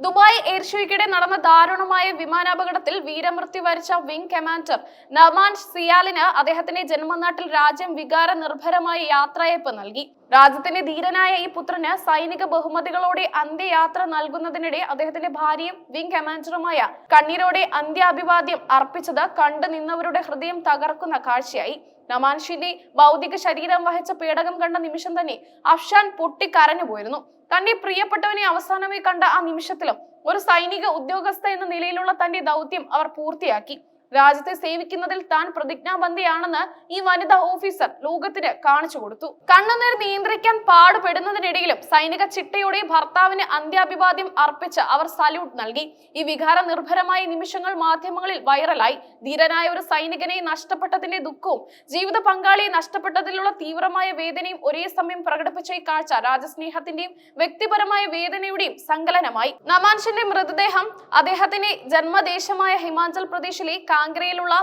Dubai air ഷോയ്ക്കിടെ നടന്ന ദാരുണമായ വിമാനാപകടത്തിൽ വീരമൃത്യു വരിച്ച വിംഗ് കമാൻഡർ നമാൻ സിയാലിന് അദ്ദേഹത്തിന്റെ ജന്മനാട്ടിൽ രാജ്യം വികാര നിർഭരമായ യാത്രയപ്പ് നൽകി. രാജ്യത്തിന്റെ ധീരനായ ഈ പുത്രന് സൈനിക ബഹുമതികളോടെ അന്ത്യയാത്ര നൽകുന്നതിനിടെ അദ്ദേഹത്തിന്റെ ഭാര്യയും വിംഗ് കമാൻഡറുമായ കണ്ണീരോടെ അന്ത്യാഭിവാദ്യം അർപ്പിച്ചത് കണ്ടു നിന്നവരുടെ ഹൃദയം തകർക്കുന്ന കാഴ്ചയായി. നമാൻഷിന്റെ ഭൗതിക ശരീരം വഹിച്ച പേടകം കണ്ട നിമിഷം തന്നെ അഫ്ഷാൻ പൊട്ടിക്കരഞ്ഞു പോയിരുന്നു തന്റെ പ്രിയപ്പെട്ടവനെ അവസാനമായി കണ്ട ആ നിമിഷത്തിലും ഒരു സൈനിക ഉദ്യോഗസ്ഥ എന്ന നിലയിലുള്ള തന്റെ ദൗത്യം അവർ പൂർത്തിയാക്കി. രാജ്യത്തെ സേവിക്കുന്നതിൽ താൻ പ്രതിജ്ഞാബന്ധിയാണെന്ന് ഈ വനിതാ ഓഫീസർ ലോകത്തിന് കാണിച്ചു കൊടുത്തു. കണ്ണുനീർ നിയന്ത്രിക്കാൻ പാടുപെടുന്നതിനിടയിലും സൈനിക ചിട്ടയോടെ ഭർത്താവിന് അന്ത്യാഭിവാദ്യം അർപ്പിച്ച് അവർ സല്യൂട്ട് നൽകി. ഈ വികാര നിർഭരമായ നിമിഷങ്ങൾ മാധ്യമങ്ങളിൽ വൈറലായി. ധീരനായ ഒരു സൈനികനെ നഷ്ടപ്പെട്ടതിന്റെ ദുഃഖവും ജീവിത പങ്കാളിയെ നഷ്ടപ്പെട്ടതിലുള്ള തീവ്രമായ വേദനയും ഒരേ സമയം പ്രകടിപ്പിച്ച ഈ കാഴ്ച രാജസ്നേഹത്തിന്റെയും വ്യക്തിപരമായ വേദനയുടെയും സങ്കലനമായി. നമാൻഷിന്റെ മൃതദേഹം അദ്ദേഹത്തിന്റെ ജന്മദേശമായ ഹിമാചൽ പ്രദേശിലെ കാങ്കരയിലുള്ള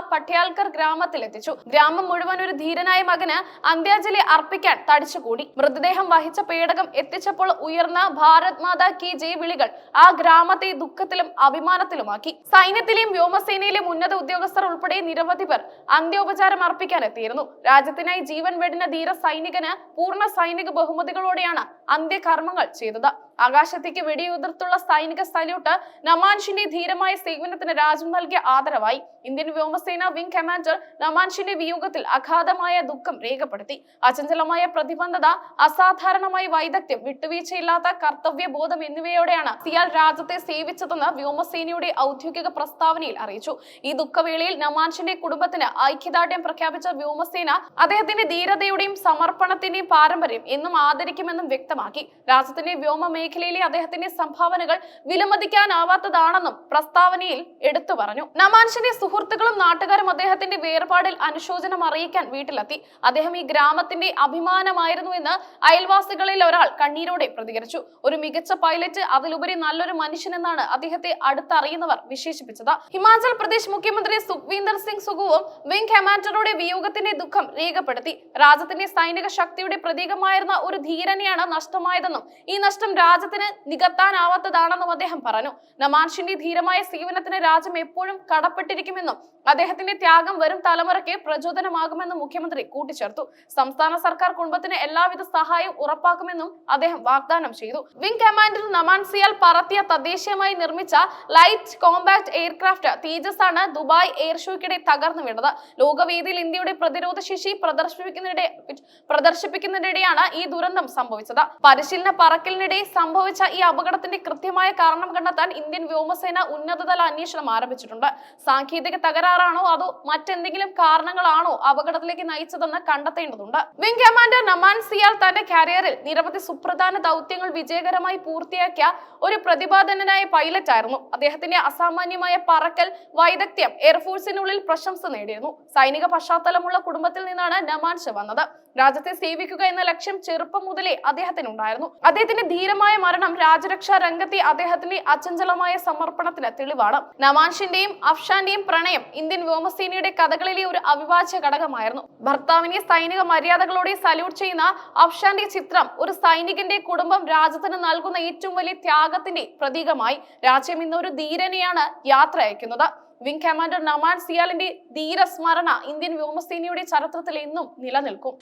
ഗ്രാമത്തിൽ എത്തിച്ചു ഗ്രാമം മുഴുവൻ ഒരു ധീരനായ മകന് അന്ത്യാഞ്ജലി അർപ്പിക്കാൻ തടിച്ചുകൂടി. മൃതദേഹം വഹിച്ച പേടകം എത്തിച്ചപ്പോൾ ഉയർന്ന ഭാരത് മാതാ കി ജയ് വിളികൾ ആ ഗ്രാമത്തെ ദുഃഖത്തിലും അഭിമാനത്തിലുമാക്കി. സൈന്യത്തിലെയും വ്യോമസേനയിലെയും ഉന്നത ഉദ്യോഗസ്ഥർ ഉൾപ്പെടെ നിരവധി പേർ അന്ത്യോപചാരം അർപ്പിക്കാൻ എത്തിയിരുന്നു. രാജ്യത്തിനായി ജീവൻ വെടിഞ്ഞ ധീര സൈനികന് പൂർണ സൈനിക ബഹുമതികളോടെയാണ് അന്ത്യകർമ്മങ്ങൾ ചെയ്തത്. ആകാശത്തേക്ക് വെടിയുതിർത്തുള്ള സൈനിക സല്യൂട്ട് നമാൻഷിന്റെ ധീരമായ സേവനത്തിന് രാജ്യം നൽകിയ ആദരവായി. ഇന്ത്യൻ വ്യോമസേന വിംഗ് കമാൻഡർ നമാൻഷിന്റെ വിയോഗത്തിൽ അഗാധമായ ദുഃഖം രേഖപ്പെടുത്തി. അചഞ്ചലമായ പ്രതിബദ്ധത അസാധാരണമായ വൈദഗ്ധ്യം വിട്ടുവീഴ്ചയില്ലാത്ത കർത്തവ്യ ബോധം എന്നിവയോടെയാണ് സിയാൽ രാജ്യത്തെ സേവിച്ചതെന്ന് വ്യോമസേനയുടെ ഔദ്യോഗിക പ്രസ്താവനയിൽ അറിയിച്ചു. ഈ ദുഃഖവേളയിൽ നമാൻഷിന്റെ കുടുംബത്തിന് ഐക്യദാർഢ്യം പ്രഖ്യാപിച്ച വ്യോമസേന അദ്ദേഹത്തിന്റെ ധീരതയുടെയും സമർപ്പണത്തിന്റെയും പാരമ്പര്യം എന്നും ആദരിക്കുമെന്നും വ്യക്തമാക്കി. രാജ്യത്തിന്റെ വ്യോമ മേഖലയിലെ അദ്ദേഹത്തിന്റെ സംഭാവനകൾ വിലമതിക്കാനാവാത്തതാണെന്നും പ്രസ്താവനയിൽ എടുത്തു പറഞ്ഞു. നമാൻഷിന്റെ സുഹൃത്തുക്കളും നാട്ടുകാരും അദ്ദേഹത്തിന്റെ വേർപാടിൽ അനുശോചനം അറിയിക്കാൻ വീട്ടിലെത്തി. അദ്ദേഹം ഈ ഗ്രാമത്തിന്റെ അഭിമാനമായിരുന്നു എന്ന് അയൽവാസികളിൽ ഒരാൾ കണ്ണീരോടെ പ്രതികരിച്ചു. ഒരു മികച്ച പൈലറ്റ് അതിലുപരി നല്ലൊരു മനുഷ്യനെന്നാണ് അദ്ദേഹത്തെ അടുത്തറിയുന്നവർ വിശേഷിപ്പിച്ചത്. ഹിമാചൽ പ്രദേശ് മുഖ്യമന്ത്രി സുഖ്വീന്ദർ സിംഗ് സുഖുവും വിംഗ് കമാൻഡറുടെ വിയോഗത്തിന്റെ ദുഃഖം രേഖപ്പെടുത്തി. രാജ്യത്തിന്റെ സൈനിക ശക്തിയുടെ പ്രതീകമായിരുന്ന ഒരു ധീരനെയാണ് നഷ്ടമായതെന്നും ഈ നഷ്ടം രാജ്യത്തിന് നികത്താനാവാത്തതാണെന്നും അദ്ദേഹം പറഞ്ഞു. നമാൻഷിന്റെ ധീരമായ സേവനത്തിന് രാജ്യം എപ്പോഴും കടപ്പെട്ടിരിക്കുമെന്നും അദ്ദേഹത്തിന്റെ ത്യാഗം വരും തലമുറയ്ക്ക് പ്രചോദനമാകുമെന്നും മുഖ്യമന്ത്രി കൂട്ടിച്ചേർത്തു. സംസ്ഥാന സർക്കാർ കുടുംബത്തിന് എല്ലാവിധ സഹായവും ഉറപ്പാക്കുമെന്നും അദ്ദേഹം വാഗ്ദാനം ചെയ്തു. വിംഗ് കമാൻഡർ നമാൻ സിയാൽ പറത്തിയ തദ്ദേശീയമായി നിർമ്മിച്ച ലൈറ്റ് കോമ്പാക്ട് എയർക്രാഫ്റ്റ് തേജസ് ആണ് ദുബായ് എയർ ഷോയ്ക്കിടെ തകർന്നു വീണത്. ലോകവേദിയിൽ ഇന്ത്യയുടെ പ്രതിരോധ ശേഷി പ്രദർശിപ്പിക്കുന്നതിനിടെ പ്രദർശിപ്പിക്കുന്നതിനിടെയാണ് ഈ ദുരന്തം സംഭവിച്ചത്. പരിശീലന പറക്കലിനിടെ സംഭവിച്ച ഈ അപകടത്തിന്റെ കൃത്യമായ കാരണം കണ്ടെത്താൻ ഇന്ത്യൻ വ്യോമസേന ഉന്നതതല അന്വേഷണം ആരംഭിച്ചിട്ടുണ്ട്. സാങ്കേതിക തകരാറാണോ അതോ മറ്റെന്തെങ്കിലും കാരണങ്ങളാണോ അപകടത്തിലേക്ക് നയിച്ചതെന്ന് കണ്ടെത്തേണ്ടതുണ്ട്. വിംഗ് കമാൻഡർ നമാൻ സിയാൽ തന്റെ കരിയറിൽ നിരവധി സുപ്രധാന ദൗത്യങ്ങൾ വിജയകരമായി പൂർത്തിയാക്കിയ ഒരു പ്രതിപാദനനായ പൈലറ്റ് ആയിരുന്നു. അദ്ദേഹത്തിന്റെ അസാമാന്യമായ പറക്കൽ വൈദഗ്ധ്യം എയർഫോഴ്സിനുള്ളിൽ പ്രശംസ നേടിയിരുന്നു. സൈനിക പശ്ചാത്തലമുള്ള കുടുംബത്തിൽ നിന്നാണ് നമാൻഷ് വന്നത്. രാജ്യത്തെ സേവിക്കുക എന്ന ലക്ഷ്യം ചെറുപ്പം മുതലേ അദ്ദേഹത്തിനുണ്ടായിരുന്നു. അദ്ദേഹത്തിന്റെ ധീരമായ മരണം രാജരക്ഷാ രംഗത്തെ അദ്ദേഹത്തിന്റെ അചഞ്ചലമായ സമർപ്പണത്തിന് തെളിവാണ്. നവാൻഷിന്റെയും അഫ്ഷാന്റെയും പ്രണയം ഇന്ത്യൻ വ്യോമസേനയുടെ കഥകളിലെ ഒരു അവിഭാജ്യ ഘടകമായിരുന്നു. ഭർത്താവിനെ സൈനിക മര്യാദകളോടെ സല്യൂട്ട് ചെയ്യുന്ന അഫ്ഷാന്റെ ചിത്രം ഒരു സൈനികന്റെ കുടുംബം രാജ്യത്തിന് നൽകുന്ന ഏറ്റവും വലിയ ത്യാഗത്തിന്റെ പ്രതീകമായി രാജ്യം ഇന്ന് ഒരു ധീരനെയാണ് യാത്ര അയക്കുന്നത്. വിംഗ് കമാൻഡർ നമാൻ സിയാലിന്റെ ധീരസ്മരണ ഇന്ത്യൻ വ്യോമസേനയുടെ ചരിത്രത്തിൽ എന്നും നിലനിൽക്കും.